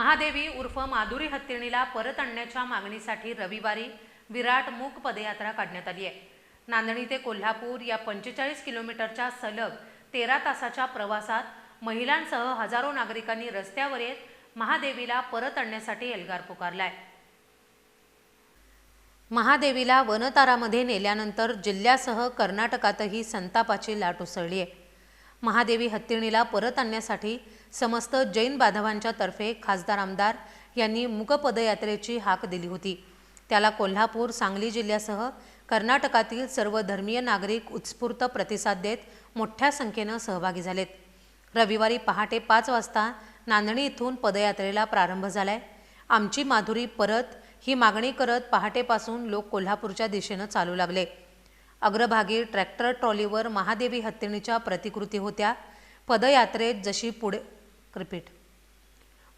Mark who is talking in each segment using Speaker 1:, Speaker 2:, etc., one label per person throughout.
Speaker 1: महादेवी उर्फ माधुरी हत्तीणीला परत आणण्याच्या मागणीसाठी रविवारी विराट मूक पदयात्रा काढण्यात आली आहे. नांदणी ते कोल्हापूर या पंचेचाळीस किलोमीटरच्या सलग तेरा तासाच्या प्रवासात महिलांसह हजारो नागरिकांनी रस्त्यावर येत महादेवीला परत आणण्यासाठी एल्गार पुकारलाय. महादेवीला वनतारामध्ये नेल्यानंतर जिल्ह्यासह कर्नाटकातही संतापाची लाट उसळली आहे. महादेवी हत्तीणीला परत आणण्यासाठी समस्त जैन बांधवांच्या तर्फे खासदार आमदार यांनी मूक पदयात्रेची हाक दिली होती. त्याला कोल्हापूर सांगली जिल्ह्यासह कर्नाटकातील सर्व धर्मीय नागरिक उत्स्फूर्त प्रतिसाद देत मोठ्या संख्येनं सहभागी झालेत. रविवारी पहाटे पाच वाजता नांदणी इथून पदयात्रेला प्रारंभ झालाय. आमची माधुरी परत ही मागणी करत पहाटेपासून लोक कोल्हापूरच्या दिशेनं चालू लागले. अग्रभागी ट्रॅक्टर ट्रॉलीवर महादेवी हत्तीणीच्या प्रतिकृती होत्या. पदयात्रेत जशी पुढे रिपीट.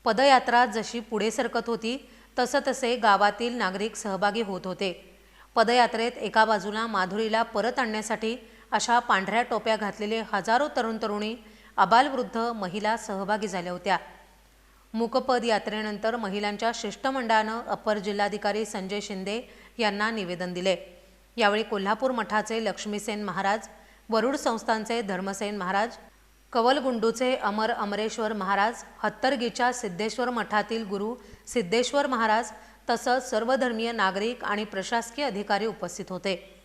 Speaker 1: पदयात्रा जशी पुढे सरकत होती तसं तसे गावातील नागरिक सहभागी होत होते. पदयात्रेत एका बाजूला माधुरीला परत आणण्यासाठी अशा पांढऱ्या टोप्या घातलेले हजारो तरुण तरुणी अबालवृद्ध महिला सहभागी झाल्या होत्या. मूकपद यात्रेनंतर महिलांच्या शिष्टमंडळानं अपर जिल्हाधिकारी संजय शिंदे यांना निवेदन दिले. यावेळी कोल्हापूर मठाचे लक्ष्मीसेन महाराज वरुड संस्थानचे धर्मसेन महाराज कवलगुंडूचे अमर अमरेश्वर महाराज हत्तरगीच्या सिद्धेश्वर मठातील गुरु सिद्धेश्वर महाराज तसंच सर्वधर्मीय नागरिक आणि प्रशासकीय अधिकारी उपस्थित होते.